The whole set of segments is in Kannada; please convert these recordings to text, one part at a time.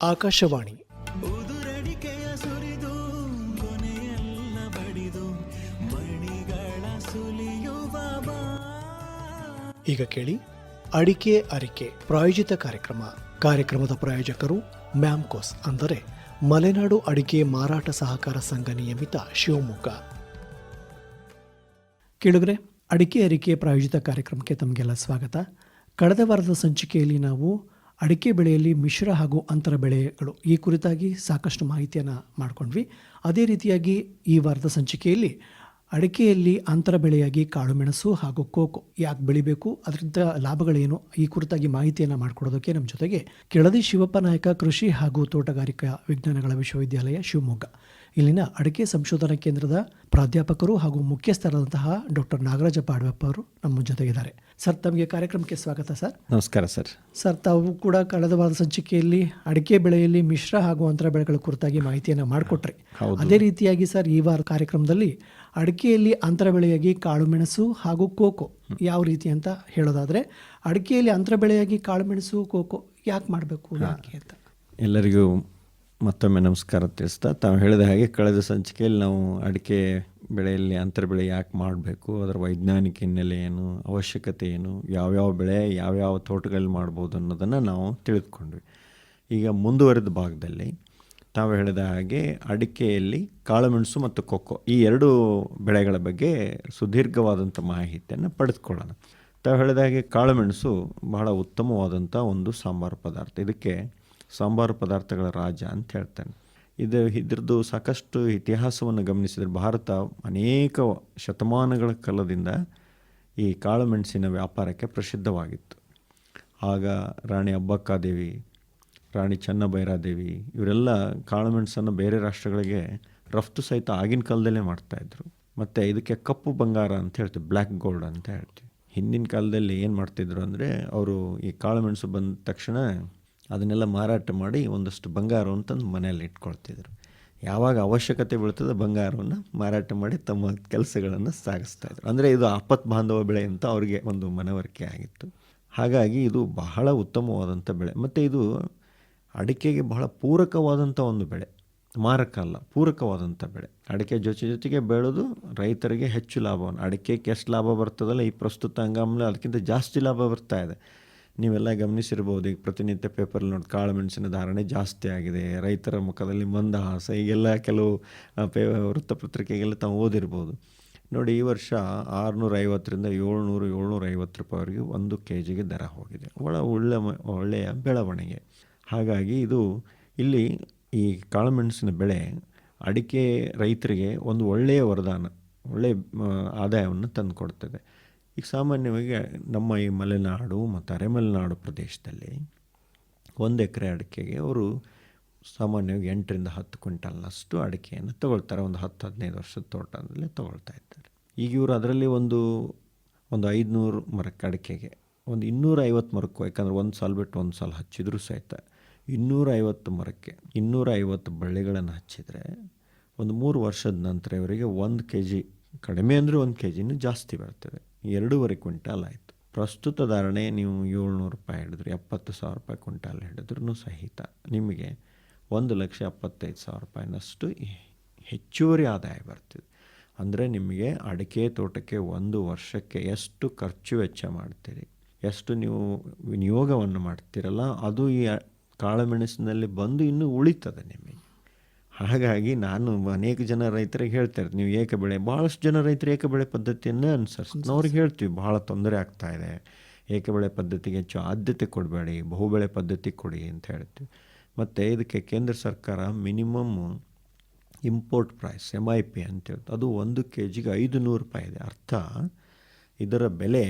ಆಕಾಶವಾಣಿ. ಈಗ ಕೇಳಿ ಅಡಿಕೆ ಅರಿಕೆ ಪ್ರಾಯೋಜಿತ ಕಾರ್ಯಕ್ರಮ. ಕಾರ್ಯಕ್ರಮದ ಪ್ರಾಯೋಜಕರು ಮ್ಯಾಮ್ಕೋಸ್ ಅಂದರೆ ಮಲೆನಾಡು ಅಡಿಕೆ ಮಾರಾಟ ಸಹಕಾರ ಸಂಘ ನಿಯಮಿತ ಶಿವಮೊಗ್ಗ. ಕೇಳಿದ್ರೆ ಅಡಿಕೆ ಅರಿಕೆ ಪ್ರಾಯೋಜಿತ ಕಾರ್ಯಕ್ರಮಕ್ಕೆ ತಮಗೆಲ್ಲ ಸ್ವಾಗತ. ಕಳೆದ ವಾರದ ಸಂಚಿಕೆಯಲ್ಲಿ ನಾವು ಅಡಿಕೆ ಬೆಳೆಯಲ್ಲಿ ಮಿಶ್ರ ಹಾಗೂ ಅಂತರ ಬೆಳೆಗಳು. ಈ ಕುರಿತಾಗಿ ಸಾಕಷ್ಟು ಮಾಹಿತಿಯನ್ನು ಮಾಡಿಕೊಂಡ್ವಿ. ಅದೇ ರೀತಿಯಾಗಿ ಈ ವಾರದ ಸಂಚಿಕೆಯಲ್ಲಿ ಅಡಿಕೆಯಲ್ಲಿ ಅಂತರ ಬೆಳೆಯಾಗಿ ಕಾಳುಮೆಣಸು ಹಾಗೂ ಕೋಕೋ ಯಾಕೆ ಬೆಳಿಬೇಕು? ಅದರಿಂದ ಲಾಭಗಳೇನು? ಈ ಕುರಿತಾಗಿ ಮಾಹಿತಿಯನ್ನು ಮಾಡಿಕೊಡೋದಕ್ಕೆ ನಮ್ಮ ಜೊತೆಗೆ ಕೆಳದಿ ಶಿವಪ್ಪ ನಾಯಕ ಕೃಷಿ ಹಾಗೂ ತೋಟಗಾರಿಕಾ ವಿಜ್ಞಾನಗಳ ವಿಶ್ವವಿದ್ಯಾಲಯ ಶಿವಮೊಗ್ಗ. ಇಲ್ಲಿನ ಅಡಿಕೆ ಸಂಶೋಧನಾ ಕೇಂದ್ರದ ಪ್ರಾಧ್ಯಾಪಕರು ಹಾಗೂ ಮುಖ್ಯಸ್ಥರಾದಂತಹ ಡಾಕ್ಟರ್ ನಾಗರಾಜ ಪಾಡ್ವಪ್ಪ ಅವರು ನಮ್ಮ ಜೊತೆಗಿದ್ದಾರೆ. ಸರ್ ತಮಗೆ ಕಾರ್ಯಕ್ರಮಕ್ಕೆ ಸ್ವಾಗತ ಸರ್. ನಮಸ್ಕಾರ ಸರ್. ಸರ್ ತಾವು ಕೂಡ ಕಳೆದ ವಾರದ ಸಂಚಿಕೆಯಲ್ಲಿ ಅಡಿಕೆ ಬೆಳೆಯಲ್ಲಿ ಮಿಶ್ರ ಹಾಗೂ ಅಂತರ ಬೆಳೆಗಳ ಕುರಿತಾಗಿ ಮಾಹಿತಿಯನ್ನು ಮಾಡಿಕೊಟ್ರಿ. ಅದೇ ರೀತಿಯಾಗಿ ಸರ್ ಈ ವಾರ ಕಾರ್ಯಕ್ರಮದಲ್ಲಿ ಅಡಿಕೆಯಲ್ಲಿ ಅಂತರ ಬೆಳೆಯಾಗಿ ಕಾಳುಮೆಣಸು ಹಾಗೂ ಕೋಕೋ ಯಾವ ರೀತಿ ಅಂತ ಹೇಳೋದಾದರೆ ಅಡಿಕೆಯಲ್ಲಿ ಅಂತರ ಬೆಳೆಯಾಗಿ ಕಾಳುಮೆಣಸು ಕೋಕೋ ಯಾಕೆ ಮಾಡಬೇಕು ಯಾಕೆ ಅಂತ. ಎಲ್ಲರಿಗೂ ಮತ್ತೊಮ್ಮೆ ನಮಸ್ಕಾರ ತಿಳಿಸ್ತಾ ತಾವು ಹೇಳಿದ ಹಾಗೆ ಕಳೆದ ಸಂಚಿಕೆಯಲ್ಲಿ ನಾವು ಅಡಿಕೆ ಬೆಳೆಯಲ್ಲಿ ಅಂತರ ಬೆಳೆ ಯಾಕೆ ಮಾಡಬೇಕು ಅದರ ವೈಜ್ಞಾನಿಕ ಹಿನ್ನೆಲೆ ಏನು ಅವಶ್ಯಕತೆ ಏನು ಯಾವ್ಯಾವ ಬೆಳೆ ಯಾವ್ಯಾವ ತೋಟಗಳಲ್ಲಿ ಮಾಡ್ಬೋದು ಅನ್ನೋದನ್ನು ನಾವು ತಿಳಿದುಕೊಂಡ್ವಿ. ಈಗ ಮುಂದುವರೆದ ಭಾಗದಲ್ಲಿ ತಾವು ಹೇಳಿದ ಹಾಗೆ ಅಡಿಕೆಯಲ್ಲಿ ಕಾಳುಮೆಣಸು ಮತ್ತು ಕೊಕ್ಕೋ ಈ ಎರಡು ಬೆಳೆಗಳ ಬಗ್ಗೆ ಸುದೀರ್ಘವಾದಂಥ ಮಾಹಿತಿಯನ್ನು ಪಡೆದುಕೊಳ್ಳೋಣ. ತಾವು ಹೇಳಿದ ಹಾಗೆ ಕಾಳುಮೆಣಸು ಬಹಳ ಉತ್ತಮವಾದಂಥ ಒಂದು ಸಾಂಬಾರು ಪದಾರ್ಥ. ಇದಕ್ಕೆ ಸಾಂಬಾರು ಪದಾರ್ಥಗಳ ರಾಜ ಅಂತ ಹೇಳ್ತಾನೆ. ಇದು ಇದ್ರದ್ದು ಸಾಕಷ್ಟು ಇತಿಹಾಸವನ್ನು ಗಮನಿಸಿದರೆ ಭಾರತ ಅನೇಕ ಶತಮಾನಗಳ ಕಾಲದಿಂದ ಈ ಕಾಳುಮೆಣಸಿನ ವ್ಯಾಪಾರಕ್ಕೆ ಪ್ರಸಿದ್ಧವಾಗಿತ್ತು. ಆಗ ರಾಣಿ ಅಬ್ಬಕ್ಕಾದೇವಿ ರಾಣಿ ಚೆನ್ನಭೈರಾದೇವಿ, ಇವರೆಲ್ಲ ಕಾಳುಮೆಣಸನ್ನು ಬೇರೆ ರಾಷ್ಟ್ರಗಳಿಗೆ ರಫ್ತು ಸಹಿತ ಆಗಿನ ಕಾಲದಲ್ಲೇ ಮಾಡ್ತಾಯಿದ್ರು ಮತ್ತು ಇದಕ್ಕೆ ಕಪ್ಪು ಬಂಗಾರ ಅಂತ ಹೇಳ್ತೀವಿ, ಬ್ಲ್ಯಾಕ್ ಗೋಲ್ಡ್ ಅಂತ ಹೇಳ್ತೀವಿ. ಹಿಂದಿನ ಕಾಲದಲ್ಲಿ ಏನು ಮಾಡ್ತಿದ್ರು ಅಂದರೆ, ಅವರು ಈ ಕಾಳುಮೆಣಸು ಬಂದ ತಕ್ಷಣ ಅದನ್ನೆಲ್ಲ ಮಾರಾಟ ಮಾಡಿ ಒಂದಷ್ಟು ಬಂಗಾರ ಅಂತಂದು ಮನೆಯಲ್ಲಿ ಇಟ್ಕೊಳ್ತಿದ್ರು. ಯಾವಾಗ ಅವಶ್ಯಕತೆ ಬೀಳ್ತದೆ ಬಂಗಾರವನ್ನು ಮಾರಾಟ ಮಾಡಿ ತಮ್ಮ ಕೆಲಸಗಳನ್ನು ಸಾಗಿಸ್ತಾ ಇದ್ರು. ಅಂದರೆ ಇದು ಆಪತ್ ಬಾಂಧವ ಬೆಳೆ ಅಂತ ಅವರಿಗೆ ಒಂದು ಮನವರಿಕೆ ಆಗಿತ್ತು. ಹಾಗಾಗಿ ಇದು ಬಹಳ ಉತ್ತಮವಾದಂಥ ಬೆಳೆ. ಮತ್ತು ಇದು ಅಡಿಕೆಗೆ ಬಹಳ ಪೂರಕವಾದಂಥ ಒಂದು ಬೆಳೆ. ಮಾರಕ ಅಲ್ಲ, ಪೂರಕವಾದಂಥ ಬೆಳೆ. ಅಡಿಕೆ ಜೊತೆ ಜೊತೆಗೆ ಬೆಳೆದು ರೈತರಿಗೆ ಹೆಚ್ಚು ಲಾಭವನ್ನು. ಅಡಿಕೆಗೆ ಎಷ್ಟು ಲಾಭ ಬರ್ತದಲ್ಲ, ಈ ಪ್ರಸ್ತುತ ಹಂಗಾಮಲ್ಲಿ ಅದಕ್ಕಿಂತ ಜಾಸ್ತಿ ಲಾಭ ಬರ್ತಾ ಇದೆ. ನೀವೆಲ್ಲ ಗಮನಿಸಿರ್ಬೋದು, ಈಗ ಪ್ರತಿನಿತ್ಯ ಪೇಪರಲ್ಲಿ ನೋಡಿ, ಕಾಳು ಮೆಣಸಿನ ಧಾರಣೆ ಜಾಸ್ತಿ ಆಗಿದೆ, ರೈತರ ಮುಖದಲ್ಲಿ ಮಂದಹಾಸ ಈಗೆಲ್ಲ ಕೆಲವು ಪೇ, ವೃತ್ತಪತ್ರಿಕೆಗೆಲ್ಲ ತಾವು ಓದಿರ್ಬೋದು. ನೋಡಿ, ಈ ವರ್ಷ ಆರುನೂರ ಐವತ್ತರಿಂದ ಏಳ್ನೂರು ಏಳ್ನೂರ ಐವತ್ತು ರೂಪಾಯಿವರೆಗೆ ಒಂದು ಕೆ ಜಿಗೆ ದರ ಹೋಗಿದೆ. ಒಳ, ಒಳ್ಳೆ ಒಳ್ಳೆಯ ಬೆಳವಣಿಗೆ. ಹಾಗಾಗಿ ಇದು ಇಲ್ಲಿ ಈ ಕಾಳುಮೆಣಸಿನ ಬೆಳೆ ಅಡಿಕೆ ರೈತರಿಗೆ ಒಂದು ಒಳ್ಳೆಯ ವರದಾನ, ಒಳ್ಳೆಯ ಆದಾಯವನ್ನು ತಂದುಕೊಡ್ತದೆ. ಈಗ ಸಾಮಾನ್ಯವಾಗಿ ನಮ್ಮ ಈ ಮಲೆನಾಡು ಮತ್ತು ಅರೆಮಲೆನಾಡು ಪ್ರದೇಶದಲ್ಲಿ ಒಂದು ಎಕರೆ ಅಡಿಕೆಗೆ ಅವರು ಸಾಮಾನ್ಯವಾಗಿ ಎಂಟರಿಂದ ಹತ್ತು ಕ್ವಿಂಟಲ್ನಷ್ಟು ಅಡಿಕೆಯನ್ನು ತಗೊಳ್ತಾರೆ. ಒಂದು ಹತ್ತು, ಹದಿನೈದು ವರ್ಷದ ತೋಟದಲ್ಲೇ ತೊಗೊಳ್ತಾ ಇದ್ದಾರೆ. ಈಗ ಇವರು ಅದರಲ್ಲಿ ಒಂದು ಒಂದು ಐದುನೂರು ಮರಕ್ಕೆ ಅಡಿಕೆಗೆ, ಒಂದು ಇನ್ನೂರೈವತ್ತು ಮರಕ್ಕೂ, ಯಾಕಂದ್ರೆ ಒಂದು ಸಾಲ ಬಿಟ್ಟು ಒಂದು ಸಾಲ ಹಚ್ಚಿದರೂ ಸಹಿತ ಇನ್ನೂರ ಐವತ್ತು ಮರಕ್ಕೆ ಇನ್ನೂರ ಐವತ್ತು ಬಳ್ಳಿಗಳನ್ನು ಹಚ್ಚಿದರೆ ಒಂದು ಮೂರು ವರ್ಷದ ನಂತರ ಇವರಿಗೆ ಒಂದು ಕೆ ಜಿ ಕಡಿಮೆ ಅಂದರೆ ಒಂದು ಕೆ ಜಿನೂ ಜಾಸ್ತಿ ಬರ್ತದೆ. ಎರಡೂವರೆ ಕ್ವಿಂಟಾಲ್ ಆಯಿತು. ಪ್ರಸ್ತುತ ಧಾರಣೆ ನೀವು ಏಳ್ನೂರು ರೂಪಾಯಿ ಹಿಡಿದ್ರಿ, ಎಪ್ಪತ್ತು ಸಾವಿರ ರೂಪಾಯಿ ಕ್ವಿಂಟಾಲ್ ಹಿಡಿದ್ರೂ ಸಹಿತ ನಿಮಗೆ ಒಂದು ಲಕ್ಷ ಎಪ್ಪತ್ತೈದು ಸಾವಿರ ರೂಪಾಯಿನಷ್ಟು ಹೆಚ್ಚುವರಿ ಆದಾಯ ಬರ್ತಿದೆ. ಅಂದರೆ ನಿಮಗೆ ಅಡಿಕೆ ತೋಟಕ್ಕೆ ಒಂದು ವರ್ಷಕ್ಕೆ ಎಷ್ಟು ಖರ್ಚು ವೆಚ್ಚ ಮಾಡ್ತೀರಿ, ಎಷ್ಟು ನೀವು ವಿನಿಯೋಗವನ್ನು ಮಾಡ್ತೀರಲ್ಲ, ಅದು ಈ ಕಾಳುಮೆಣಸಿನಲ್ಲಿ ಬಂದು ಇನ್ನೂ ಉಳಿತದೆ ನಿಮಗೆ. ಹಾಗಾಗಿ ನಾನು ಅನೇಕ ಜನ ರೈತರಿಗೆ ಹೇಳ್ತಾರೆ ನೀವು ಏಕಬೆಳೆ ಭಾಳಷ್ಟು ಜನ ರೈತರು ಏಕಬೆಳೆ ಪದ್ಧತಿಯನ್ನೇ ಅವ್ರಿಗೆ ಹೇಳ್ತೀವಿ ಭಾಳ ತೊಂದರೆ ಆಗ್ತಾ ಇದೆ. ಏಕ ಬೆಳೆ ಪದ್ಧತಿಗೆ ಹೆಚ್ಚು ಆದ್ಯತೆ ಕೊಡಬೇಡಿ ಬಹುಬೆಳೆ ಪದ್ಧತಿ ಕೊಡಿ ಅಂತ ಹೇಳ್ತೀವಿ. ಮತ್ತು ಇದಕ್ಕೆ ಕೇಂದ್ರ ಸರ್ಕಾರ minimum import price M I P ಅಂತೇಳಿ ಅದು ಒಂದು ಕೆ ಜಿಗೆ ಐದು ನೂರು ರೂಪಾಯಿ ಇದೆ. ಅರ್ಥ? ಇದರ ಬೆಲೆ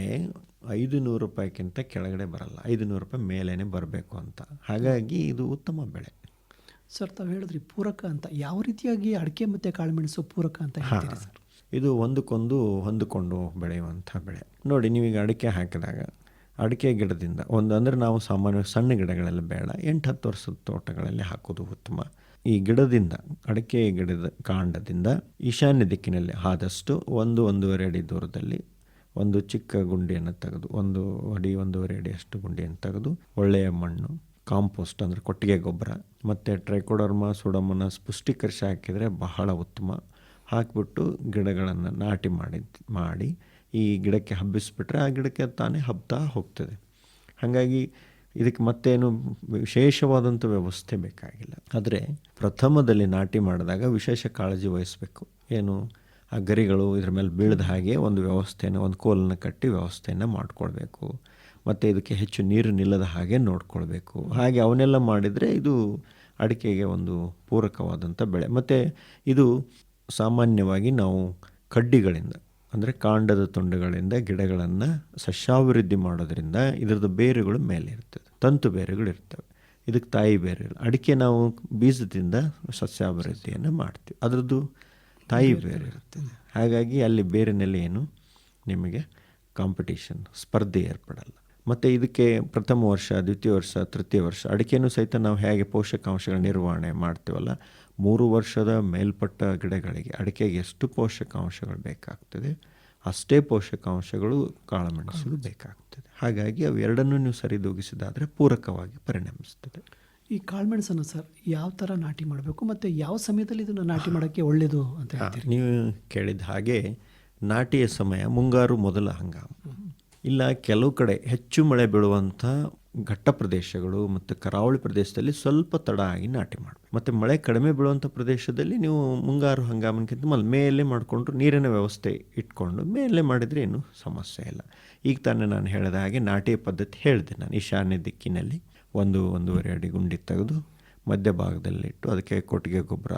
ಐದು ನೂರು ರೂಪಾಯಿಗಿಂತ ಕೆಳಗಡೆ ಬರಲ್ಲ. ಐದು ನೂರು ರೂಪಾಯಿ ಮೇಲೇ ಬರಬೇಕು ಅಂತ. ಹಾಗಾಗಿ ಇದು ಉತ್ತಮ ಬೆಳೆ. ಸರ್ ತಾವು ಹೇಳಿದ್ರಿ ಪೂರಕ ಅಂತ. ಯಾವ ರೀತಿಯಾಗಿ ಅಡಿಕೆ ಮತ್ತು ಕಾಳುಮೆಣಸು ಪೂರಕ ಅಂತ ಹೇಳ್ತೀರಿ ಸರ್? ಇದು ಒಂದಕ್ಕೊಂದು ಹೊಂದಿಕೊಂಡು ಬೆಳೆಯುವಂಥ ಬೆಳೆ. ನೋಡಿ ನೀವೀಗ ಅಡಿಕೆ ಹಾಕಿದಾಗ ಅಡಿಕೆ ಗಿಡದಿಂದ ಒಂದು ಅಂದರೆ ನಾವು ಸಾಮಾನ್ಯವಾಗಿ ಸಣ್ಣ ಗಿಡಗಳಲ್ಲಿ ಬೇಡ ಎಂಟು ಹತ್ತು ವರ್ಷದ ತೋಟಗಳಲ್ಲಿ ಹಾಕೋದು ಉತ್ತಮ. ಈ ಗಿಡದಿಂದ ಅಡಿಕೆ ಗಿಡದ ಕಾಂಡದಿಂದ ಈಶಾನ್ಯ ದಿಕ್ಕಿನಲ್ಲಿ ಆದಷ್ಟು ಒಂದು ಒಂದೂವರೆ ಅಡಿ ದೂರದಲ್ಲಿ ಒಂದು ಚಿಕ್ಕ ಗುಂಡಿಯನ್ನು ತೆಗೆದು, ಒಂದು ಅಡಿ, ಒಂದೂವರೆ ಅಡಿಯಷ್ಟು ಗುಂಡಿಯನ್ನು ತೆಗೆದು, ಒಳ್ಳೆಯ ಮಣ್ಣು, ಕಾಂಪೋಸ್ಟ್ ಅಂದರೆ ಕೊಟ್ಟಿಗೆ ಗೊಬ್ಬರ, ಮತ್ತು ಟ್ರೈಕೋಡರ್ಮ ಸುಡಮನಸ್ ಪುಷ್ಟೀಕರಿಸಿ ಹಾಕಿದರೆ ಬಹಳ ಉತ್ತಮ. ಹಾಕಿಬಿಟ್ಟು ಗಿಡಗಳನ್ನು ನಾಟಿ ಮಾಡಿ ಮಾಡಿ ಈ ಗಿಡಕ್ಕೆ ಹಬ್ಬಿಸ್ಬಿಟ್ರೆ ಆ ಗಿಡಕ್ಕೆ ತಾನೇ ಹಬ್ತಾ ಹೋಗ್ತದೆ. ಹಾಗಾಗಿ ಇದಕ್ಕೆ ಮತ್ತೇನು ವಿಶೇಷವಾದಂಥ ವ್ಯವಸ್ಥೆ ಬೇಕಾಗಿಲ್ಲ. ಆದರೆ ಪ್ರಥಮದಲ್ಲಿ ನಾಟಿ ಮಾಡಿದಾಗ ವಿಶೇಷ ಕಾಳಜಿ ವಹಿಸಬೇಕು. ಏನು? ಆ ಗರಿಗಳು ಇದ್ರ ಮೇಲೆ ಬೀಳದ ಹಾಗೆ ಒಂದು ವ್ಯವಸ್ಥೆಯನ್ನು, ಒಂದು ಕೋಲನ್ನು ಕಟ್ಟಿ ವ್ಯವಸ್ಥೆಯನ್ನು ಮಾಡಿಕೊಳ್ಬೇಕು. ಮತ್ತು ಇದಕ್ಕೆ ಹೆಚ್ಚು ನೀರು ನಿಲ್ಲದ ಹಾಗೆ ನೋಡಿಕೊಳ್ಬೇಕು. ಹಾಗೆ ಅವನ್ನೆಲ್ಲ ಮಾಡಿದರೆ ಇದು ಅಡಿಕೆಗೆ ಒಂದು ಪೂರಕವಾದಂಥ ಬೆಳೆ. ಮತ್ತು ಇದು ಸಾಮಾನ್ಯವಾಗಿ ನಾವು ಕಡ್ಡಿಗಳಿಂದ, ಅಂದರೆ ಕಾಂಡದ ತುಂಡುಗಳಿಂದ ಗಿಡಗಳನ್ನು ಸಸ್ಯಾಭಿವೃದ್ಧಿ ಮಾಡೋದರಿಂದ ಇದರದ್ದು ಬೇರುಗಳು ಮೇಲೆ ಇರ್ತದೆ, ತಂತು ಬೇರುಗಳು ಇರ್ತವೆ. ಇದಕ್ಕೆ ತಾಯಿ ಬೇರುಗಳು. ಅಡಿಕೆ ನಾವು ಬೀಜದಿಂದ ಸಸ್ಯಾಭಿವೃದ್ಧಿಯನ್ನು ಮಾಡ್ತೀವಿ. ಅದರದ್ದು ತಾಯಿ ಬೇರೆ ಇರ್ತದೆ ಹಾಗಾಗಿ ಅಲ್ಲಿ ಬೇರಿನಲ್ಲಿ ಏನು ನಿಮಗೆ ಕಾಂಪಿಟೇಷನ್ ಸ್ಪರ್ಧೆ ಏರ್ಪಡಲ್ಲ. ಮತ್ತು ಇದಕ್ಕೆ ಪ್ರಥಮ ವರ್ಷ ದ್ವಿತೀಯ ವರ್ಷ ತೃತೀಯ ವರ್ಷ ಅಡಿಕೆನೂ ಸಹಿತ ನಾವು ಹೇಗೆ ಪೋಷಕಾಂಶಗಳ ನಿರ್ವಹಣೆ ಮಾಡ್ತೀವಲ್ಲ ಮೂರು ವರ್ಷದ ಮೇಲ್ಪಟ್ಟ ಗಿಡಗಳಿಗೆ ಅಡಿಕೆಗೆ ಎಷ್ಟು ಪೋಷಕಾಂಶಗಳು ಬೇಕಾಗ್ತದೆ ಅಷ್ಟೇ ಪೋಷಕಾಂಶಗಳು ಕಾಳುಮೆಣಸಿಗೂ ಬೇಕಾಗ್ತದೆ. ಹಾಗಾಗಿ ಅವೆರಡನ್ನೂ ನೀವು ಸರಿದೂಗಿಸಿದಾದರೆ ಪೂರಕವಾಗಿ ಪರಿಣಮಿಸ್ತದೆ. ಈ ಕಾಳುಮೆಣಸನ್ನು ಸರ್ ಯಾವ ಥರ ನಾಟಿ ಮಾಡಬೇಕು ಮತ್ತು ಯಾವ ಸಮಯದಲ್ಲಿ ಇದನ್ನು ನಾಟಿ ಮಾಡೋಕ್ಕೆ ಒಳ್ಳೆಯದು ಅಂತ ಹೇಳ್ತೀರಿ? ನೀವು ಕೇಳಿದ ಹಾಗೆ ನಾಟಿಯ ಸಮಯ ಮುಂಗಾರು ಮೊದಲ ಹಂಗಾಮ. ಇಲ್ಲ ಕೆಲವು ಕಡೆ ಹೆಚ್ಚು ಮಳೆ ಬೀಳುವಂಥ ಘಟ್ಟ ಪ್ರದೇಶಗಳು ಮತ್ತು ಕರಾವಳಿ ಪ್ರದೇಶದಲ್ಲಿ ಸ್ವಲ್ಪ ತಡ ಆಗಿ ನಾಟಿ ಮಾಡಬೇಕು. ಮತ್ತು ಮಳೆ ಕಡಿಮೆ ಬೀಳುವಂಥ ಪ್ರದೇಶದಲ್ಲಿ ನೀವು ಮುಂಗಾರು ಹಂಗಾಮಕ್ಕಿಂತ ಮೊದಲು ಮೇಲೆ ಮಾಡಿಕೊಂಡ್ರು ನೀರಿನ ವ್ಯವಸ್ಥೆ ಇಟ್ಕೊಂಡು ಮೇಲೆ ಮಾಡಿದರೆ ಏನು ಸಮಸ್ಯೆ ಇಲ್ಲ. ಈಗ ತಾನೇ ನಾನು ಹೇಳಿದ ಹಾಗೆ ನಾಟಿ ಪದ್ಧತಿ ಹೇಳಿದೆ ನಾನು ಈಶಾನ್ಯ ದಿಕ್ಕಿನಲ್ಲಿ. ಒಂದು ಒಂದೂವರೆ ಅಡಿ ಗುಂಡಿ ತೆಗೆದು ಮಧ್ಯಭಾಗದಲ್ಲಿಟ್ಟು ಅದಕ್ಕೆ ಕೊಟ್ಟಿಗೆ ಗೊಬ್ಬರ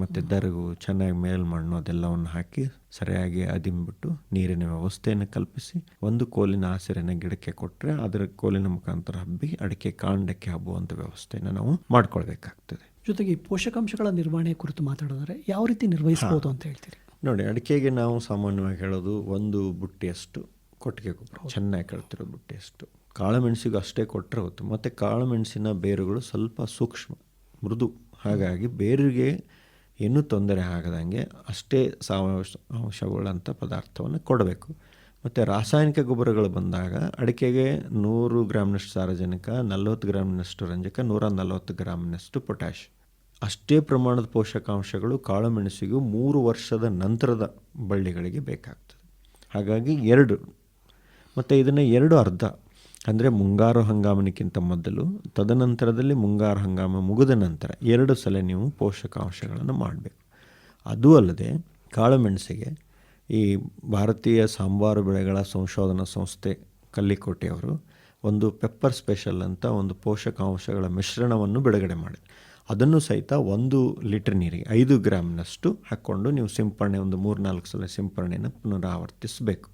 ಮತ್ತು ದರಗು ಚೆನ್ನಾಗಿ ಮೇಲ್ಮಣ್ಣು ಅದೆಲ್ಲವನ್ನು ಹಾಕಿ ಸರಿಯಾಗಿ ಅದಿಂಬಿಟ್ಟು ನೀರಿನ ವ್ಯವಸ್ಥೆಯನ್ನು ಕಲ್ಪಿಸಿ ಒಂದು ಕೋಲಿನ ಹಸಿರಿನ ಗಿಡಕ್ಕೆ ಕೊಟ್ಟರೆ ಅದರ ಕೋಲಿನ ಮುಖಾಂತರ ಹಬ್ಬಿ ಅಡಿಕೆ ಕಾಂಡಕ್ಕೆ ಹಬ್ಬುವಂಥ ವ್ಯವಸ್ಥೆಯನ್ನು ನಾವು ಮಾಡ್ಕೊಳ್ಬೇಕಾಗ್ತದೆ. ಜೊತೆಗೆ ಪೋಷಕಾಂಶಗಳ ನಿರ್ವಹಣೆ ಕುರಿತು ಮಾತಾಡಿದ್ರೆ ಯಾವ ರೀತಿ ನಿರ್ವಹಿಸಬಹುದು ಅಂತ ಹೇಳ್ತೀರಿ? ನೋಡಿ ಅಡಿಕೆಗೆ ನಾವು ಸಾಮಾನ್ಯವಾಗಿ ಹೇಳೋದು ಒಂದು ಬುಟ್ಟಿಯಷ್ಟು ಕೊಟ್ಟಿಗೆ ಗೊಬ್ಬರ ಚೆನ್ನಾಗಿ ಕಳ್ತಿರೋ ಬುಟ್ಟಿಯಷ್ಟು. ಕಾಳುಮೆಣಸಿಗೂ ಅಷ್ಟೇ ಕೊಟ್ಟರೆ ಹೊತ್ತು ಮತ್ತು ಕಾಳುಮೆಣಸಿನ ಬೇರುಗಳು ಸ್ವಲ್ಪ ಸೂಕ್ಷ್ಮ, ಮೃದು. ಹಾಗಾಗಿ ಬೇರಿಗೆ ಏನೂ ತೊಂದರೆ ಆಗದಂಗೆ ಅಷ್ಟೇ ಸಾವಯವ ಅಂಶಗಳಂಥ ಪದಾರ್ಥವನ್ನು ಕೊಡಬೇಕು. ಮತ್ತು ರಾಸಾಯನಿಕ ಗೊಬ್ಬರಗಳು ಬಂದಾಗ ಅಡಿಕೆಗೆ ನೂರು ಗ್ರಾಮ್ನಷ್ಟು ಸಾರಜನಕ, ನಲ್ವತ್ತು ಗ್ರಾಮ್ನಷ್ಟು ರಂಜಕ, ನೂರ ನಲವತ್ತು ಗ್ರಾಮ್ನಷ್ಟು ಪೊಟ್ಯಾಶ್ ಅಷ್ಟೇ ಪ್ರಮಾಣದ ಪೋಷಕಾಂಶಗಳು ಕಾಳುಮೆಣಸಿಗೂ ಮೂರು ವರ್ಷದ ನಂತರದ ಬಳ್ಳಿಗಳಿಗೆ ಬೇಕಾಗ್ತದೆ. ಹಾಗಾಗಿ ಎರಡು. ಮತ್ತು ಇದನ್ನು ಎರಡು ಅರ್ಧ. ಅಂದರೆ ಮುಂಗಾರು ಹಂಗಾಮಿನಕ್ಕಿಂತ ಮೊದಲು, ತದನಂತರದಲ್ಲಿ ಮುಂಗಾರು ಹಂಗಾಮ ಮುಗಿದ ನಂತರ ಎರಡು ಸಲ ನೀವು ಪೋಷಕಾಂಶಗಳನ್ನು ಮಾಡಬೇಕು. ಅದೂ ಅಲ್ಲದೆ ಕಾಳುಮೆಣಸಿಗೆ, ಈ ಭಾರತೀಯ ಸಾಂಬಾರು ಬೆಳೆಗಳ ಸಂಶೋಧನಾ ಸಂಸ್ಥೆ ಕಲ್ಲಿಕೋಟೆಯವರು ಒಂದು ಪೆಪ್ಪರ್ ಸ್ಪೆಷಲ್ ಅಂತ ಒಂದು ಪೋಷಕಾಂಶಗಳ ಮಿಶ್ರಣವನ್ನು ಬಿಡುಗಡೆ ಮಾಡಿ ಅದನ್ನು ಸಹಿತ ಒಂದು ಲೀಟರ್ ನೀರಿಗೆ ಐದು ಗ್ರಾಮ್ನಷ್ಟು ಹಾಕ್ಕೊಂಡು ನೀವು ಸಿಂಪರಣೆ ಒಂದು ಮೂರು ನಾಲ್ಕು ಸಲ ಸಿಂಪರಣೆಯನ್ನು ಪುನರಾವರ್ತಿಸಬೇಕು.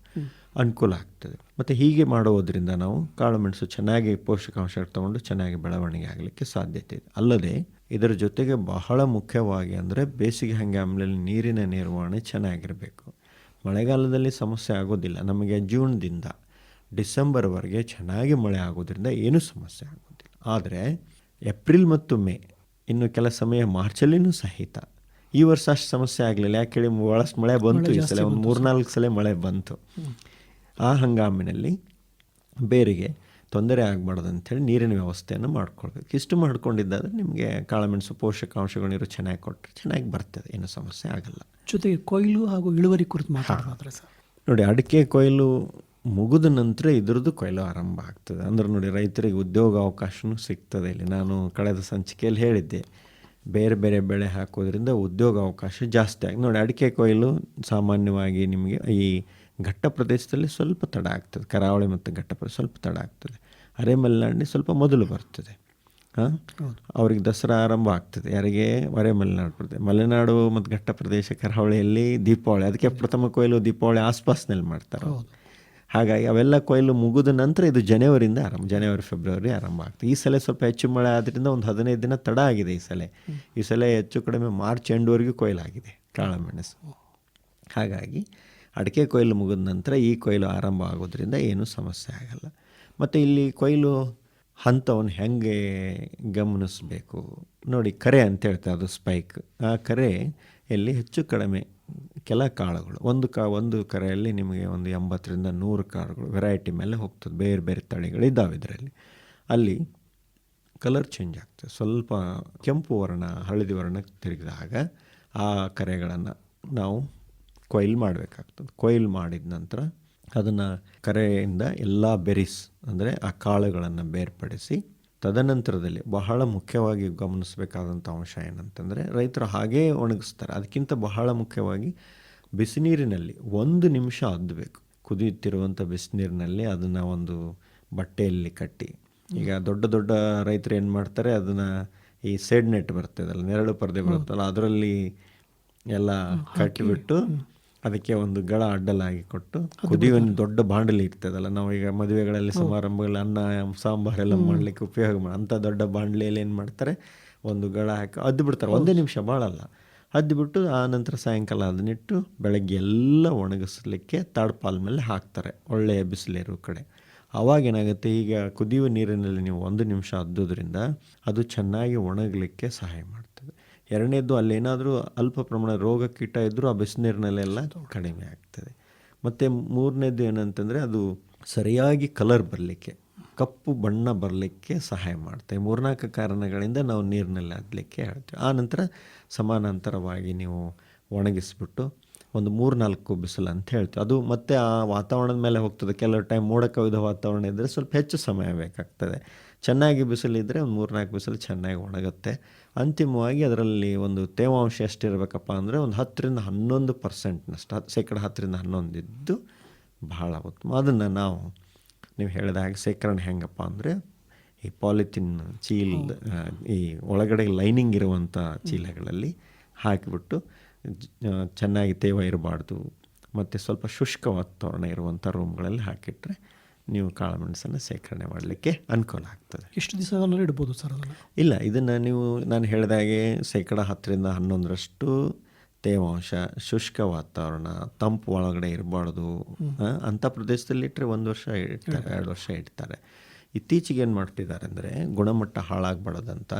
ಅನುಕೂಲ ಆಗ್ತದೆ. ಮತ್ತು ಹೀಗೆ ಮಾಡುವುದರಿಂದ ನಾವು ಕಾಳುಮೆಣಸು ಚೆನ್ನಾಗಿ ಪೋಷಕಾಂಶ ತಗೊಂಡು ಚೆನ್ನಾಗಿ ಬೆಳವಣಿಗೆ ಆಗಲಿಕ್ಕೆ ಸಾಧ್ಯತೆ ಇದೆ. ಅಲ್ಲದೆ ಇದರ ಜೊತೆಗೆ ಬಹಳ ಮುಖ್ಯವಾಗಿ ಅಂದರೆ ಬೇಸಿಗೆ ಹಂಗಾಮಿನಲ್ಲಿ ನೀರಿನ ನಿರ್ವಹಣೆ ಚೆನ್ನಾಗಿರಬೇಕು. ಮಳೆಗಾಲದಲ್ಲಿ ಸಮಸ್ಯೆ ಆಗೋದಿಲ್ಲ. ನಮಗೆ ಜೂನ್ದಿಂದ ಡಿಸೆಂಬರ್ವರೆಗೆ ಚೆನ್ನಾಗಿ ಮಳೆ ಆಗೋದ್ರಿಂದ ಏನೂ ಸಮಸ್ಯೆ ಆಗೋದಿಲ್ಲ. ಆದರೆ ಏಪ್ರಿಲ್ ಮತ್ತು ಮೇ ಇನ್ನು ಕೆಲ ಸಮಯ ಮಾರ್ಚಲ್ಲಿನೂ ಸಹಿತ. ಈ ವರ್ಷ ಅಷ್ಟು ಸಮಸ್ಯೆ ಆಗಲಿಲ್ಲ. ಯಾಕೆ ಹೇಳಿ ಭಾಳಷ್ಟು ಮಳೆ ಬಂತು ಈ ಸಲ ಒಂದು ಮೂರ್ನಾಲ್ಕು ಸಲ ಮಳೆ ಬಂತು. ಆ ಹಂಗಾಮಿನಲ್ಲಿ ಬೇರಿಗೆ ತೊಂದರೆ ಆಗಬಾರ್ದು ಅಂಥೇಳಿ ನೀರಿನ ವ್ಯವಸ್ಥೆಯನ್ನು ಮಾಡ್ಕೊಳ್ಬೇಕು. ಇಷ್ಟು ಮಾಡ್ಕೊಂಡಿದ್ದಾದ್ರೆ ನಿಮಗೆ ಕಾಳುಮೆಣಸು ಪೋಷಕಾಂಶಗಳು ನೀರು ಚೆನ್ನಾಗಿ ಕೊಟ್ಟರೆ ಚೆನ್ನಾಗಿ ಬರ್ತದೆ ಏನೂ ಸಮಸ್ಯೆ ಆಗಲ್ಲ. ಜೊತೆಗೆ ಕೊಯ್ಲು ಹಾಗೂ ಇಳುವರಿ ಕುರಿತು ಮಾತಾಡೋದಾದ್ರೆ ಸರ್. ನೋಡಿ ಅಡಿಕೆ ಕೊಯ್ಲು ಮುಗಿದ ನಂತರ ಇದ್ರದ್ದು ಕೊಯ್ಲು ಆರಂಭ ಆಗ್ತದೆ. ಅಂದ್ರೆ ನೋಡಿ ರೈತರಿಗೆ ಉದ್ಯೋಗ ಅವಕಾಶವೂ ಸಿಗ್ತದೆ ಇಲ್ಲಿ. ನಾನು ಕಳೆದ ಸಂಚಿಕೆಯಲ್ಲಿ ಹೇಳಿದ್ದೆ ಬೇರೆ ಬೇರೆ ಬೆಳೆ ಹಾಕೋದ್ರಿಂದ ಉದ್ಯೋಗ ಅವಕಾಶ ಜಾಸ್ತಿ ಆಗಿ ನೋಡಿ ಅಡಿಕೆ ಕೊಯ್ಲು ಸಾಮಾನ್ಯವಾಗಿ ನಿಮಗೆ ಈ ಘಟ್ಟ ಪ್ರದೇಶದಲ್ಲಿ ಸ್ವಲ್ಪ ತಡ ಆಗ್ತದೆ. ಕರಾವಳಿ ಮತ್ತು ಘಟ್ಟ ಪ್ರದೇಶ ಸ್ವಲ್ಪ ತಡ ಆಗ್ತದೆ. ಅರೆ ಮಲೆನಾಡಿನ ಸ್ವಲ್ಪ ಮೊದಲು ಬರ್ತದೆ. ಹಾಂ? ಅವ್ರಿಗೆ ದಸರಾ ಆರಂಭ ಆಗ್ತದೆ. ಯಾರಿಗೆ? ಅರೆ ಮಲೆನಾಡು ಪ್ರದೇಶ ಮಲೆನಾಡು ಮತ್ತು ಘಟ್ಟ ಪ್ರದೇಶ ಕರಾವಳಿಯಲ್ಲಿ ದೀಪಾವಳಿ ಅದಕ್ಕೆ ಪ್ರಥಮ ಕೊಯ್ಲು ದೀಪಾವಳಿ ಆಸ್ಪಾಸ್ನಲ್ಲಿ ಮಾಡ್ತಾರೆ ಹಾಗಾಗಿ ಅವೆಲ್ಲ ಕೊಯ್ಲು ಮುಗಿದ ನಂತರ ಇದು ಜನವರಿಯಿಂದ ಆರಂಭ, ಜನವರಿ, ಫೆಬ್ರವರಿ ಆರಂಭ ಆಗ್ತದೆ. ಈ ಸಲ ಸ್ವಲ್ಪ ಹೆಚ್ಚು ಮಳೆ ಆದ್ದರಿಂದ ಒಂದು ಹದಿನೈದು ದಿನ ತಡ ಆಗಿದೆ ಈ ಸಲ. ಈ ಸಲ ಹೆಚ್ಚು ಕಡಿಮೆ ಮಾರ್ಚ್ ಎಂಡ್ವರೆಗೂ ಕೊಯ್ಲಾಗಿದೆ ಕಾಳುಮೆಣಸು. ಹಾಗಾಗಿ ಅಡಿಕೆ ಕೊಯ್ಲು ಮುಗಿದ ನಂತರ ಈ ಕೊಯ್ಲು ಆರಂಭ ಆಗೋದ್ರಿಂದ ಏನೂ ಸಮಸ್ಯೆ ಆಗಲ್ಲ. ಮತ್ತು ಇಲ್ಲಿ ಕೊಯ್ಲು ಹಂತವನ್ನು ಹೆಂಗೆ ಗಮನಿಸಬೇಕು? ನೋಡಿ ಕರೆ ಅಂತ ಹೇಳ್ತಾರೆ ಅದು ಸ್ಪೈಕ್ ಆ ಕರೆ ಎಲ್ಲಿ ಹೆಚ್ಚು ಕಡಿಮೆ ಕೆಲ ಕಾಳುಗಳು. ಒಂದು ಕಾ, ಒಂದು ಕರೆಯಲ್ಲಿ ನಿಮಗೆ ಒಂದು ಎಂಬತ್ತರಿಂದ ನೂರು ಕಾಳುಗಳು ವೆರೈಟಿ ಮೇಲೆ ಹೋಗ್ತದೆ. ಬೇರೆ ಬೇರೆ ತಳಿಗಳು ಇದ್ದಾವೆ ಇದರಲ್ಲಿ. ಅಲ್ಲಿ ಕಲರ್ ಚೇಂಜ್ ಆಗ್ತದೆ. ಸ್ವಲ್ಪ ಕೆಂಪು ವರ್ಣ, ಹಳದಿ ವರ್ಣಕ್ಕೆ ತಿರುಗಿದಾಗ ಆ ಕರೆಗಳನ್ನು ನಾವು ಕೊಯ್ಲು ಮಾಡಬೇಕಾಗ್ತದೆ. ಕೊಯ್ಲು ಮಾಡಿದ ನಂತರ ಅದನ್ನು ಕರೆಯಿಂದ ಎಲ್ಲ ಬೆರೀಸ್, ಅಂದರೆ ಆ ಕಾಳುಗಳನ್ನು ಬೇರ್ಪಡಿಸಿ ತದನಂತರದಲ್ಲಿ ಬಹಳ ಮುಖ್ಯವಾಗಿ ಗಮನಿಸಬೇಕಾದಂಥ ಅಂಶ ಏನಂತಂದರೆ ರೈತರು ಹಾಗೇ ಒಣಗಿಸ್ತಾರೆ. ಅದಕ್ಕಿಂತ ಬಹಳ ಮುಖ್ಯವಾಗಿ ಬಿಸಿನೀರಿನಲ್ಲಿ ಒಂದು ನಿಮಿಷ ಅದ್ದಬೇಕು ಕುದಿಯುತ್ತಿರುವಂಥ ಬಿಸಿನೀರಿನಲ್ಲಿ ಅದನ್ನು ಒಂದು ಬಟ್ಟೆಯಲ್ಲಿ ಕಟ್ಟಿ. ಈಗ ದೊಡ್ಡ ದೊಡ್ಡ ರೈತರು ಏನು ಮಾಡ್ತಾರೆ ಅದನ್ನು ಈ ಸೆಡ್ ನೆಟ್ ಬರ್ತದಲ್ಲ ನೆರಳು ಪರದೆ ಬರುತ್ತಲ್ಲ ಅದರಲ್ಲಿ ಎಲ್ಲ ಕಟ್ಟಿಬಿಟ್ಟು ಅದಕ್ಕೆ ಒಂದು ಗಳ ಅಡ್ಡಲಾಗಿ ಕೊಟ್ಟು ಕುದಿಯುವ ಒಂದು ದೊಡ್ಡ ಬಾಂಡಲಿ ಇರ್ತದಲ್ಲ ನಾವು ಈಗ ಮದುವೆಗಳಲ್ಲಿ ಸಮಾರಂಭಗಳಲ್ಲಿ ಅನ್ನ ಸಾಂಬಾರೆಲ್ಲ ಮಾಡಲಿಕ್ಕೆ ಉಪಯೋಗ ಮಾಡಿ ಅಂಥ ದೊಡ್ಡ ಬಾಂಡ್ಲಿಯಲ್ಲಿ ಏನು ಮಾಡ್ತಾರೆ ಒಂದು ಗಳ ಹಾಕಿ ಅದ್ದು ಬಿಡ್ತಾರೆ. ಒಂದೇ ನಿಮಿಷ ಭಾಳಲ್ಲ ಅದ್ದು ಬಿಟ್ಟು ಆ ನಂತರ ಸಾಯಂಕಾಲ ಅದನ್ನಿಟ್ಟು ಬೆಳಗ್ಗೆ ಎಲ್ಲ ಒಣಗಿಸ್ಲಿಕ್ಕೆ ತಾಡ್ಪಾಲ್ ಮೇಲೆ ಹಾಕ್ತಾರೆ ಒಳ್ಳೆಯ ಬಿಸಿಲಿರೋ ಕಡೆ. ಅವಾಗೇನಾಗುತ್ತೆ ಈಗ ಕುದಿಯುವ ನೀರಿನಲ್ಲಿ ನೀವು ಒಂದು ನಿಮಿಷ ಅದ್ದೋದ್ರಿಂದ ಅದು ಚೆನ್ನಾಗಿ ಒಣಗಲಿಕ್ಕೆ ಸಹಾಯ ಮಾಡ್ತದೆ. ಎರಡನೇದು ಅಲ್ಲೇನಾದರೂ ಅಲ್ಪ ಪ್ರಮಾಣ ರೋಗ ಕೀಟ ಇದ್ದರೂ ಆ ಬಿಸಿನೀರಿನಲ್ಲೆಲ್ಲ ಕಡಿಮೆ ಆಗ್ತದೆ. ಮತ್ತು ಮೂರನೇದು ಏನಂತಂದರೆ ಅದು ಸರಿಯಾಗಿ ಕಲರ್ ಬರಲಿಕ್ಕೆ ಕಪ್ಪು ಬಣ್ಣ ಬರಲಿಕ್ಕೆ ಸಹಾಯ ಮಾಡ್ತೇವೆ ಮೂರ್ನಾಲ್ಕು ಕಾರಣಗಳಿಂದ ನಾವು ನೀರಿನಲ್ಲಿ ಅದ್ಲಿಕ್ಕೆ ಹೇಳ್ತೀವಿ. ಆ ನಂತರ ಸಮಾನಾಂತರವಾಗಿ ನೀವು ಒಣಗಿಸ್ಬಿಟ್ಟು ಒಂದು ಮೂರು ನಾಲ್ಕು ಬಿಸಿಲು ಅಂತ ಹೇಳ್ತೀವಿ. ಅದು ಮತ್ತೆ ಆ ವಾತಾವರಣದ ಮೇಲೆ ಹೋಗ್ತದೆ. ಕೆಲವು ಟೈಮ್ ಮೋಡ ಕವಿದ ವಾತಾವರಣ ಇದ್ದರೆ ಸ್ವಲ್ಪ ಹೆಚ್ಚು ಸಮಯ ಬೇಕಾಗ್ತದೆ. ಚೆನ್ನಾಗಿ ಬಿಸಿಲಿದ್ದರೆ ಒಂದು ಮೂರು ನಾಲ್ಕು ಬಿಸಿಲು ಚೆನ್ನಾಗಿ ಒಣಗುತ್ತೆ. ಅಂತಿಮವಾಗಿ ಅದರಲ್ಲಿ ಒಂದು ತೇವಾಂಶ ಎಷ್ಟಿರಬೇಕಪ್ಪ ಅಂದರೆ ಒಂದು ಹತ್ತರಿಂದ ಹನ್ನೊಂದು ಪರ್ಸೆಂಟ್ನಷ್ಟು ಹತ್ತು ಶೇಕಡ ಹತ್ತರಿಂದ ಹನ್ನೊಂದು ಇದ್ದು ಬಹಳ ಉತ್ತಮ. ಅದನ್ನು ನಾವು ನೀವು ಹೇಳಿದ ಹಾಗೆ ಶೇಖರಣೆ ಹೆಂಗಪ್ಪ ಅಂದರೆ ಈ ಪಾಲಿಥಿನ್ ಚೀಲ್ ಈ ಒಳಗಡೆ ಲೈನಿಂಗ್ ಇರುವಂಥ ಚೀಲಗಳಲ್ಲಿ ಹಾಕಿಬಿಟ್ಟು ಚೆನ್ನಾಗಿ ತೇವ ಇರಬಾರ್ದು. ಮತ್ತು ಸ್ವಲ್ಪ ಶುಷ್ಕ ವಾತಾವರಣ ಇರುವಂಥ ರೂಮ್ಗಳಲ್ಲಿ ಹಾಕಿಟ್ರೆ ನೀವು ಕಾಳುಮೆಣಸನ್ನು ಶೇಖರಣೆ ಮಾಡಲಿಕ್ಕೆ ಅನುಕೂಲ ಆಗ್ತದೆ. ಎಷ್ಟು ದಿವಸ ಇಡ್ಬೋದು ಸರ್ ಅದನ್ನು? ಇಲ್ಲ ಇದನ್ನು ನೀವು ನಾನು ಹೇಳಿದಾಗೆ ಶೇಕಡ ಹತ್ತರಿಂದ ಹನ್ನೊಂದರಷ್ಟು ತೇವಾಂಶ ಶುಷ್ಕ ವಾತಾವರಣ ತಂಪು ಒಳಗಡೆ ಇರಬಾರ್ದು ಅಂಥ ಪ್ರದೇಶದಲ್ಲಿ ಇಟ್ಟರೆ ಒಂದು ವರ್ಷ ಇಡ್ತಾರೆ ಎರಡು ವರ್ಷ ಇಡ್ತಾರೆ. ಇತ್ತೀಚೆಗೆ ಏನು ಮಾಡ್ತಿದ್ದಾರೆ ಅಂದರೆ ಗುಣಮಟ್ಟ ಹಾಳಾಗಬಾರ್ದಂತ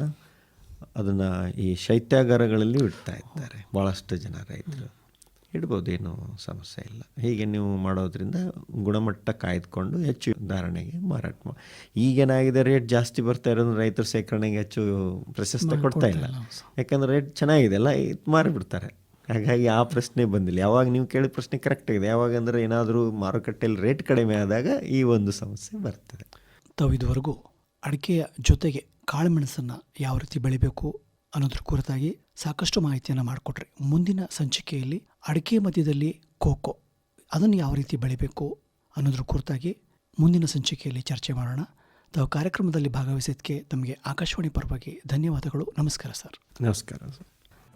ಅದನ್ನು ಈ ಶೈತ್ಯಾಗಾರಗಳಲ್ಲಿ ಇಡ್ತಾ ಇದ್ದಾರೆ ಭಾಳಷ್ಟು ಜನ ರೈತರು. ಇಡ್ಬೋದು ಏನೂ ಸಮಸ್ಯೆ ಇಲ್ಲ. ಹೀಗೆ ನೀವು ಮಾಡೋದ್ರಿಂದ ಗುಣಮಟ್ಟ ಕಾಯ್ದುಕೊಂಡು ಹೆಚ್ಚು ಧಾರಣೆಗೆ ಮಾರಾಟ ಮಾ ಈಗೇನಾಗಿದೆ ರೇಟ್ ಜಾಸ್ತಿ ಬರ್ತಾ ಇರೋದು ರೈತರು ಶೇಖರಣೆಗೆ ಹೆಚ್ಚು ಪ್ರಶಸ್ತಿ ಕೊಡ್ತಾ ಇಲ್ಲ. ಯಾಕಂದ್ರೆ ರೇಟ್ ಚೆನ್ನಾಗಿದೆ ಅಲ್ಲ ಇದು ಮಾರಿಬಿಡ್ತಾರೆ. ಹಾಗಾಗಿ ಆ ಪ್ರಶ್ನೆ ಬಂದಿಲ್ಲ. ಯಾವಾಗ ನೀವು ಕೇಳಿದ ಪ್ರಶ್ನೆ ಕರೆಕ್ಟ್ ಆಗಿದೆ. ಯಾವಾಗ ಅಂದರೆ ಏನಾದರೂ ಮಾರುಕಟ್ಟೆಯಲ್ಲಿ ರೇಟ್ ಕಡಿಮೆ ಆದಾಗ ಈ ಒಂದು ಸಮಸ್ಯೆ ಬರ್ತದೆ. ತಾವು ಇದುವರೆಗೂ ಅಡಿಕೆಯ ಜೊತೆಗೆ ಕಾಳುಮೆಣಸನ್ನು ಯಾವ ರೀತಿ ಬೆಳಿಬೇಕು ಅನ್ನೋದ್ರ ಕುರಿತಾಗಿ ಸಾಕಷ್ಟು ಮಾಹಿತಿಯನ್ನು ಮಾಡಿಕೊಟ್ರಿ. ಮುಂದಿನ ಸಂಚಿಕೆಯಲ್ಲಿ ಅಡಿಕೆ ಮಧ್ಯದಲ್ಲಿ ಕೋಕೋ ಅದನ್ನು ಯಾವ ರೀತಿ ಬೆಳಿಬೇಕು ಅನ್ನೋದ್ರ ಕುರಿತಾಗಿ ಮುಂದಿನ ಸಂಚಿಕೆಯಲ್ಲಿ ಚರ್ಚೆ ಮಾಡೋಣ. ತಾವು ಕಾರ್ಯಕ್ರಮದಲ್ಲಿ ಭಾಗವಹಿಸಿದ್ದಕ್ಕೆ ತಮಗೆ ಆಕಾಶವಾಣಿ ಪರವಾಗಿ ಧನ್ಯವಾದಗಳು. ನಮಸ್ಕಾರ ಸರ್. ನಮಸ್ಕಾರ ಸರ್.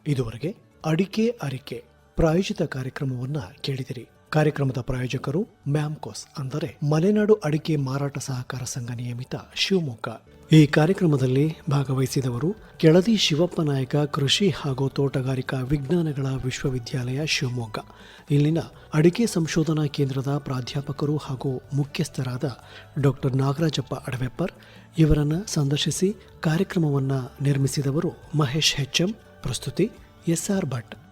ಇದುವರೆಗೆ ಅಡಿಕೆ ಅರಿಕೆ ಪ್ರಾಯೋಜಿತ ಕಾರ್ಯಕ್ರಮವನ್ನು ಕೇಳಿದಿರಿ. ಕಾರ್ಯಕ್ರಮದ ಪ್ರಾಯೋಜಕರು ಮ್ಯಾಮ್ಕೋಸ್ ಅಂದರೆ ಮಲೆನಾಡು ಅಡಿಕೆ ಮಾರಾಟ ಸಹಕಾರ ಸಂಘ ನಿಯಮಿತ ಶಿವಮೊಗ್ಗ. ಈ ಕಾರ್ಯಕ್ರಮದಲ್ಲಿ ಭಾಗವಹಿಸಿದವರು ಕೆಳದಿ ಶಿವಪ್ಪ ನಾಯಕ ಕೃಷಿ ಹಾಗೂ ತೋಟಗಾರಿಕಾ ವಿಜ್ಞಾನಗಳ ವಿಶ್ವವಿದ್ಯಾಲಯ ಶಿವಮೊಗ್ಗ. ಇಲ್ಲಿನ ಅಡಿಕೆ ಸಂಶೋಧನಾ ಕೇಂದ್ರದ ಪ್ರಾಧ್ಯಾಪಕರು ಹಾಗೂ ಮುಖ್ಯಸ್ಥರಾದ ಡಾಕ್ಟರ್ ನಾಗರಾಜಪ್ಪ ಅಡವೆಪ್ಪರ್ ಇವರನ್ನು ಸಂದರ್ಶಿಸಿ ಕಾರ್ಯಕ್ರಮವನ್ನು ನಿರ್ಮಿಸಿದವರು ಮಹೇಶ್ ಹೆಚ್ಎಂ ಪ್ರಸ್ತುತಿ ಎಸ್ಆರ್ ಭಟ್.